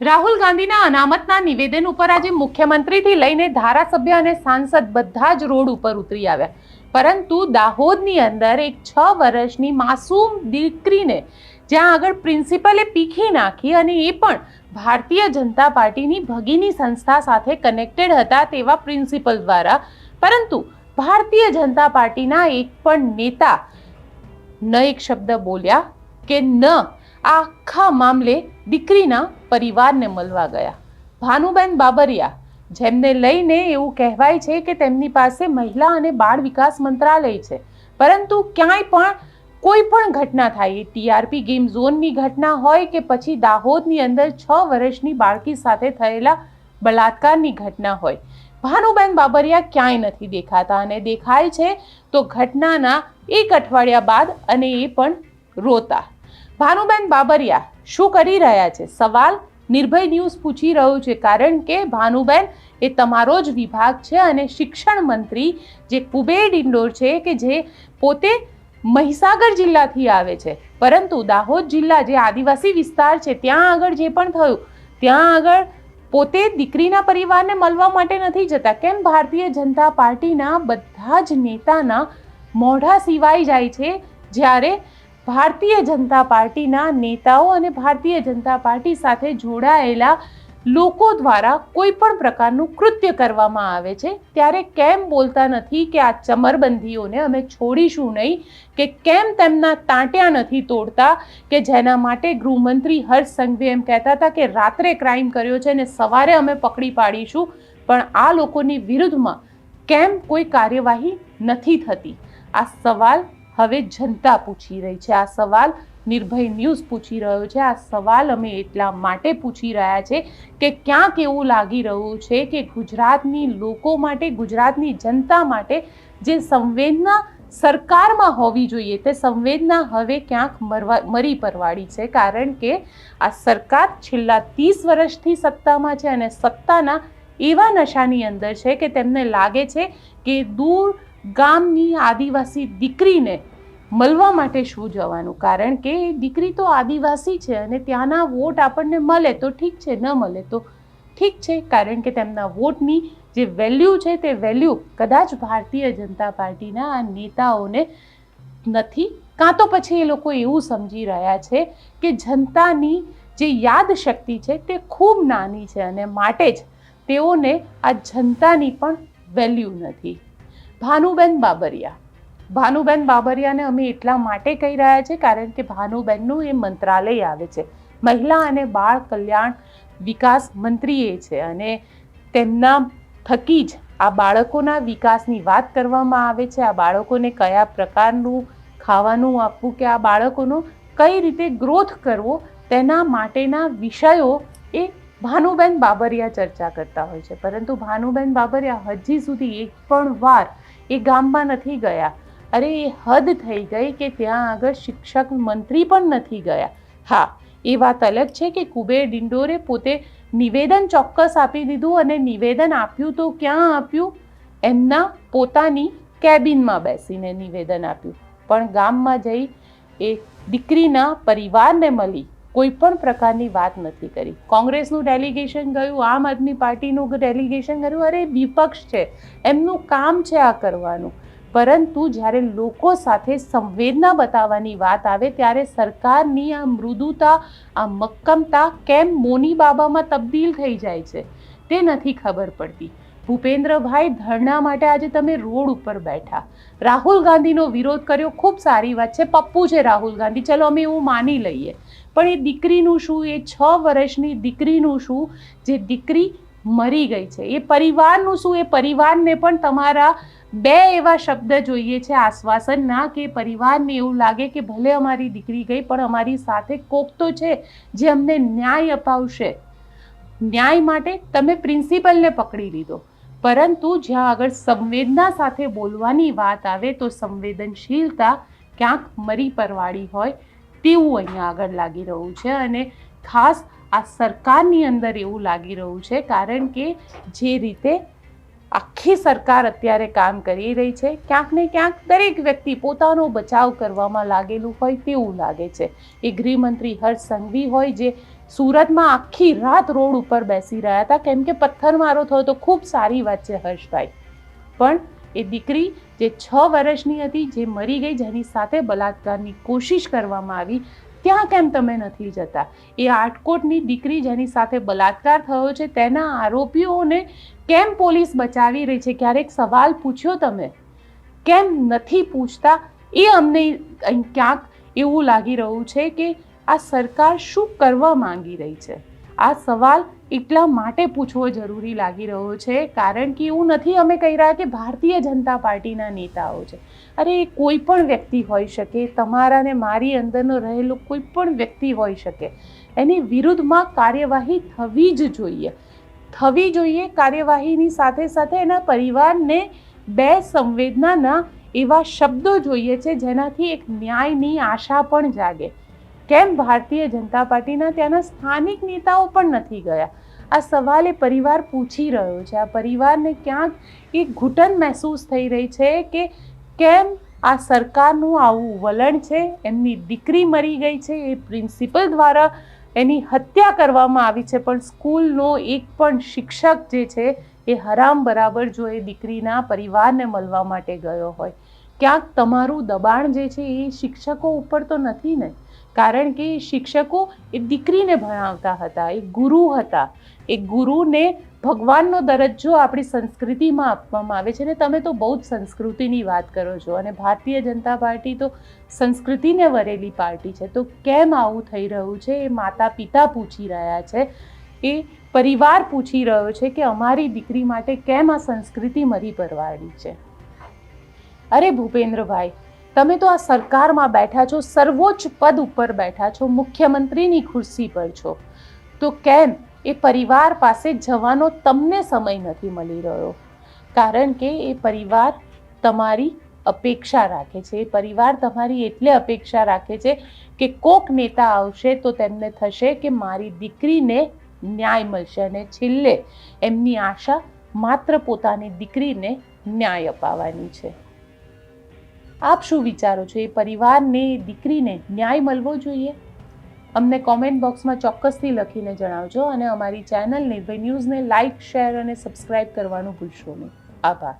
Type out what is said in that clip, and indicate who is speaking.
Speaker 1: રાહુલ ગાંધીના અનામતના નિવેદન ઉપર આજે મુખ્યમંત્રીથી લઈને ધારાસભ્ય અને સાંસદ બધા જ રોડ ઉપર ઉતરી આવ્યા. પરંતુ દાહોદની અંદર એક છ વર્ષની માસૂમ દીકરીને જ્યાં આગળ પ્રિન્સિપલે પીખી નાખી અને એ પણ ભારતીય જનતા પાર્ટીની ભગીની સંસ્થા સાથે કનેક્ટેડ હતા તેવા પ્રિન્સિપલ દ્વારા. પરંતુ ભારતીય જનતા પાર્ટીના એક પણ નેતા ન એક શબ્દ બોલ્યા કે ન આખા મામલે દીકરીના પરિવારને મળવા ગયા. ભાનુબેન બાબરિયા, જેમને લઈને એવું કહેવાય છે કે તેમની પાસે મહિલા અને બાળ વિકાસ મંત્રાલય છે, પરંતુ ક્યાંય પણ કોઈ પણ ઘટના થાય. એ ટીઆરપી ગેમ ઝોનની ઘટના હોય કે પછી દાહોદની અંદર છ વર્ષની બાળકી સાથે થયેલા બલાત્કારની ઘટના હોય. ભાનુબેન બાબરિયા ક્યાંય નથી દેખાતા અને દેખાય છે તો ઘટનાના એક અઠવાડિયા બાદ અને એ પણ રોતા. ભાનુબેન બાબરિયા શું કરી રહ્યા છે? સવાલ નિર્ભય ન્યૂઝ પૂછી રહ્યું છે. કારણ કે ભાનુબેન, એ તમારો જ વિભાગ છે અને શિક્ષણ મંત્રી જે કુબેર ઇન્ડોર છે કે જે પોતે મહીસાગર જિલ્લાથી આવે છે. પરંતુ દાહોદ જિલ્લા જે આદિવાસી વિસ્તાર છે, ત્યાં આગળ જે પણ થયું, ત્યાં આગળ પોતે દીકરીના પરિવારને મળવા માટે નથી જતા. કેમ? ભારતીય જનતા પાર્ટીના બધા જ નેતાના મોઢા સિવાય જાય છે. જ્યારે ભારતીય જનતા પાર્ટીના નેતાઓ અને ભારતીય જનતા પાર્ટી સાથે જોડાયેલા લોકો દ્વારા કોઈ પણ પ્રકારનું કૃત્ય કરવામાં આવે છે. ત્યારે કેમ બોલતા નથી કે આ ચમરબંધીઓને અમે છોડીશું નહીં, કે કેમ તેમના તાંટ્યા નથી તોડતા, કે જેના માટે ગૃહમંત્રી હર્ષ સંઘવી એમ કહેતા હતા કે રાત્રે ક્રાઇમ કર્યો છે અને સવારે અમે પકડી પાડીશું, પણ આ લોકોની વિરુદ્ધમાં કેમ કોઈ કાર્યવાહી નથી થતી? આ સવાલ હવે જનતા પૂછી રહી છે. આ સવાલ નિર્ભય ન્યૂઝ પૂછી રહ્યો છે. આ સવાલ અમે એટલા માટે પૂછી રહ્યા છે કે ક્યાંક એવું લાગી રહ્યું છે કે ગુજરાતની લોકો માટે, ગુજરાતની જનતા માટે જે સંવેદના સરકારમાં હોવી જોઈએ, તે સંવેદના હવે ક્યાંક મરવા, મરી પરવાડી છે. કારણ કે આ સરકાર છેલ્લા ત્રીસ વર્ષથી સત્તામાં છે અને સત્તાના એવા નશાની અંદર છે કે તેમને લાગે છે કે દૂર ગામની આદિવાસી દીકરીને મળવા માટે શું જવાનું? કારણ કે દીકરી તો આદિવાસી છે અને ત્યાંના વોટ આપણને મળે તો ઠીક છે, ન મળે તો ઠીક છે. કારણ કે તેમના વોટની જે વેલ્યુ છે તે વેલ્યુ કદાચ ભારતીય જનતા પાર્ટીના આ નેતાઓને નથી. કાં તો પછી એ લોકો એવું સમજી રહ્યા છે કે જનતાની જે યાદ શક્તિ છે તે ખૂબ નાની છે અને માટે જ તેઓને આ જનતાની પણ વેલ્યુ નથી. ભાનુબેન બાબરિયા. ભાનુબેન બાબરિયાને અમે એટલા માટે કહી રહ્યા છે કારણ કે ભાનુબેનનું એ મંત્રાલય આવે છે. મહિલા અને બાળ કલ્યાણ વિકાસ મંત્રી એ છે અને તેમના થકી જ આ બાળકોના વિકાસની વાત કરવામાં આવે છે. આ બાળકોને કયા પ્રકારનું ખાવાનું આપવું કે આ બાળકોનો કઈ રીતે ગ્રોથ કરવો તેના માટેના વિષયો એ ભાનુબેન બાબરિયા ચર્ચા કરતા હોય છે. પરંતુ ભાનુબેન બાબરિયા હજી સુધી એક પણ વાર એ ગામમાં નથી ગયા. અરે, એ હદ થઈ ગઈ કે ત્યાં આગળ શિક્ષક મંત્રી પણ નથી ગયા. હા, એ વાત અલગ છે કે કુબેર ડિંડોરે પોતે નિવેદન ચોક્કસ આપી દીધું અને નિવેદન આપ્યું તો ક્યાં આપ્યું? એમના પોતાની કેબિનમાં બેસીને નિવેદન આપ્યું. પણ ગામમાં જઈ એ દીકરીના પરિવારને મળી. કોઈ પણ પ્રકારની વાત નથી કરી. કોંગ્રેસનું ડેલિગેશન ગયું, આમ આદમી પાર્ટીનું ડેલિગેશન કર્યું અરે, વિપક્ષ છે. એમનું કામ છે આ કરવાનું. પરંતુ જ્યારે લોકો સાથે સંવેદના બતાવવાની વાત આવે, ત્યારે સરકારની આ મૃદુતા, આ મક્કમતા કેમ મોની બાબામાં તબદીલ થઈ જાય છે, તે નથી ખબર પડતી. ભૂપેન્દ્રભાઈ ધરણા માટે આજે તમે રોડ ઉપર બેઠા. રાહુલ ગાંધીનો વિરોધ કર્યો, ખૂબ સારી વાત છે, પપ્પુ છે રાહુલ ગાંધી, ચલો અમે એવું માની લઈએ. પણ એ દીકરીનું શું, એ છ વર્ષની દીકરીનું શું, જે દીકરી મરી ગઈ છે, એ પરિવારનું શું, એ પરિવારને પણ તમારા બે એવા શબ્દ જોઈએ છે આશ્વાસનના કે પરિવારને એવું લાગે કે ભલે અમારી દીકરી ગઈ, પણ અમારી સાથે કોક તો છે જે અમને ન્યાય અપાવશે. ન્યાય માટે તમે પ્રિન્સિપલને પકડી લીધો. પરંતુ જ્યાં આગળ સંવેદના સાથે બોલવાની વાત આવે તો સંવેદનશીલતા ક્યાંક મરી પરવાળી હોય તેવું અહીંયા આગળ લાગી રહ્યું છે અને ખાસ આ સરકારની અંદર એવું લાગી રહ્યું છે કારણ કે જે રીતે આખી સરકાર અત્યારે કામ કરી રહી છે, ક્યાંક ને ક્યાંક દરેક વ્યક્તિ પોતાનો બચાવ કરવામાં લાગેલું હોય તેવું લાગે છે. એ ગૃહમંત્રી હર્ષ સંઘવી હોય જે સુરતમાં આખી રાત રોડ ઉપર બેસી રહ્યા હતા. કેમ કે પથ્થરમારો થયો તો ખૂબ સારી વાત છે હર્ષભાઈ. પણ એ દીકરી જે છ વર્ષની હતી, જે મરી ગઈ, જેની સાથે બલાત્કારની કોશિશ કરવામાં આવી, ત્યાં કેમ તમે નથી જતા? એ આટકોટની દીકરી જેની સાથે બલાત્કાર થયો છે, તેના આરોપીઓને કેમ પોલીસ બચાવી રહી છે? ક્યારેક સવાલ પૂછ્યો તમે? કેમ નથી પૂછતા? એ અમને ક્યાંક એવું લાગી રહ્યું છે કે આ સરકાર શું કરવા માંગી રહી છે? આ સવાલ એટલા માટે પૂછવો જરૂરી લાગી રહ્યો છે, કારણ કે એવું નથી અમે કહી રહ્યા કે ભારતીય જનતા પાર્ટીના નેતાઓ છે. અરે એ કોઈ પણ વ્યક્તિ હોઈ શકે, તમારા ને મારી અંદરનો રહેલો કોઈ પણ વ્યક્તિ હોઈ શકે, એની વિરુદ્ધમાં કાર્યવાહી થવી જ જોઈએ. થવી જોઈએ કાર્યવાહીની સાથે સાથે એના પરિવારને બે સંવેદનાના એવા શબ્દો જોઈએ છે, જેનાથી એક ન્યાયની આશા પણ જાગે. કેમ ભારતીય જનતા પાર્ટીના ત્યાંના સ્થાનિક નેતાઓ પણ નથી ગયા? આ સવાલ એ પરિવાર પૂછી રહ્યો છે. આ પરિવારને ક્યાંક એક ઘૂંટણ મહેસૂસ થઈ રહી છે કે કેમ આ સરકારનું આવું વલણ છે? એમની દીકરી મરી ગઈ છે. એ પ્રિન્સિપલ દ્વારા એની હત્યા કરવામાં આવી છે. પણ સ્કૂલનો એક પણ શિક્ષક જે છે એ હરામ બરાબર જો એ દીકરીના પરિવારને મળવા માટે ગયો હોય. ક્યાંક તમારું દબાણ જે છે એ શિક્ષકો ઉપર તો નથી ને? કારણ કે શિક્ષકો એ દીકરીને ભણાવતા હતા, એ ગુરુ હતા. એ ગુરુને ભગવાનનો દરજ્જો આપણી સંસ્કૃતિમાં આપવામાં આવે છે ને તમે તો બહુ જ સંસ્કૃતિની વાત કરો છો અને ભારતીય જનતા પાર્ટી તો સંસ્કૃતિને વરેલી પાર્ટી છે. તો કેમ આવું થઈ રહ્યું છે? એ માતા પિતા પૂછી રહ્યા છે. એ પરિવાર પૂછી રહ્યો છે કે અમારી દીકરી માટે કેમ આ સંસ્કૃતિ મરી પરવાડી છે? અરે ભૂપેન્દ્રભાઈ તમે તો આ સરકારમાં બેઠા છો, સર્વોચ્ચ પદ ઉપર બેઠા છો, મુખ્યમંત્રીની ખુરશી પર છો. તો કેમ એ પરિવાર પાસે જવાનો તમને સમય નથી મળી રહ્યો? કારણ કે એ પરિવાર તમારી અપેક્ષા રાખે છે. એ પરિવાર તમારી એટલે અપેક્ષા રાખે છે કે કોક નેતા આવશે તો તેમને થશે કે મારી દીકરીને ન્યાય મળશે અને છેલ્લે એમની આશા માત્ર પોતાની દીકરીને ન્યાય અપાવવાની છે. આપ શું વિચારો છો? એ પરિવારને, દીકરીને ન્યાય મળવો જોઈએ? અમને કોમેન્ટ બોક્સમાં ચોક્કસથી લખીને જણાવજો અને અમારી ચેનલ નિર્ભય ન્યૂઝને લાઇક શેર અને સબસ્ક્રાઇબ કરવાનું ભૂલશો નહીં. આભાર.